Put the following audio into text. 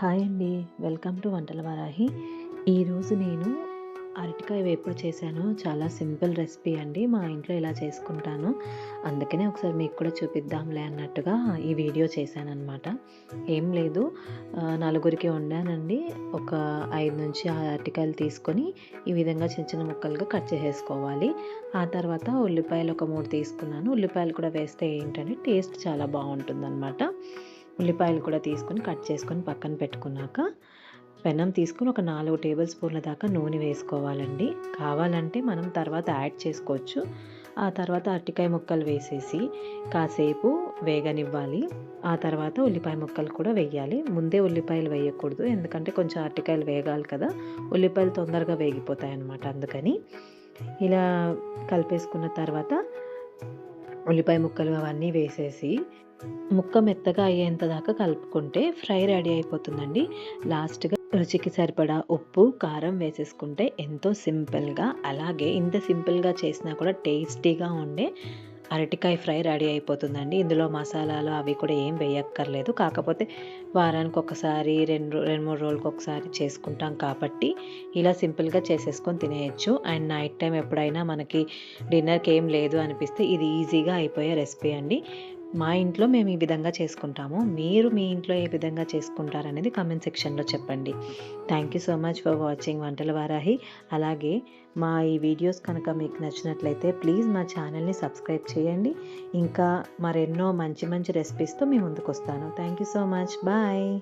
Hi అండి. Welcome to వంటల వారాహి. ఈరోజు నేను అరటికాయ వేపుడు చేశాను. చాలా సింపుల్ రెసిపీ అండి. మా ఇంట్లో ఇలా చేసుకుంటాను. అందుకనే ఒకసారి మీకు కూడా చూపిద్దాంలే అన్నట్టుగా ఈ వీడియో చేశాను అనమాట ఏం లేదు. నలుగురికి వండానండి. ఒక ఐదు నుంచి ఆ అరటికాయలు తీసుకొని ఈ విధంగా చిన్న చిన్న ముక్కలుగా కట్ చేసేసుకోవాలి. ఆ తర్వాత ఉల్లిపాయలు ఒక మూడు తీసుకున్నాను. ఉల్లిపాయలు కూడా వేస్తే ఏంటంటే టేస్ట్ చాలా బాగుంటుందన్నమాట. ఉల్లిపాయలు కూడా తీసుకొని కట్ చేసుకొని పక్కన పెట్టుకున్నాక పెనం తీసుకుని ఒక నాలుగు టేబుల్ స్పూన్ల దాకా నూనె వేసుకోవాలండి. కావాలంటే మనం తర్వాత యాడ్ చేసుకోవచ్చు. ఆ తర్వాత అరటికాయ ముక్కలు వేసేసి కాసేపు వేగనివ్వాలి. ఆ తర్వాత ఉల్లిపాయ ముక్కలు కూడా వేయాలి. ముందే ఉల్లిపాయలు వేయకూడదు. ఎందుకంటే కొంచెం అరటికాయలు వేగాలి కదా. ఉల్లిపాయలు తొందరగా వేగిపోతాయి అన్నమాట అందుకని ఇలా కలిపేసుకున్న తర్వాత ఉల్లిపాయ ముక్కలు అవన్నీ వేసేసి ముక్క మెత్తగా అయ్యేంత దాకా కలుపుకుంటే ఫ్రై రెడీ అయిపోతుందండి. లాస్ట్గా రుచికి సరిపడా ఉప్పు కారం వేసేసుకుంటే ఎంతో సింపుల్గా అలాగే ఇంత సింపుల్గా చేసినా కూడా టేస్టీగా ఉండే అరటికాయ ఫ్రై రెడీ అయిపోతుందండి. ఇందులో మసాలాలు అవి కూడా ఏం వేయక్కర్లేదు. కాకపోతే వారానికి ఒకసారి రెండు రెండు మూడు రోజులకు ఒకసారి చేసుకుంటాం కాబట్టి ఇలా సింపుల్గా చేసేసుకొని తినేయచ్చు. అండ్ నైట్ టైం ఎప్పుడైనా మనకి డిన్నర్కి ఏం లేదు అనిపిస్తే ఇది ఈజీగా అయిపోయే రెసిపీ అండి. మా ఇంట్లో మేము ఈ విధంగా చేసుకుంటాము. మీరు మీ ఇంట్లో ఏ విధంగా చేసుకుంటారనేది కామెంట్ సెక్షన్లో చెప్పండి. Thank you so much for watching వంటల వారాహి. అలాగే మా ఈ వీడియోస్ కనుక మీకు నచ్చినట్లయితే ప్లీజ్ మా ఛానల్ని సబ్స్క్రైబ్ చేయండి. ఇంకా మరెన్నో మంచి మంచి రెసిపీస్తో మీ ముందుకు వస్తాను. Thank you so much bye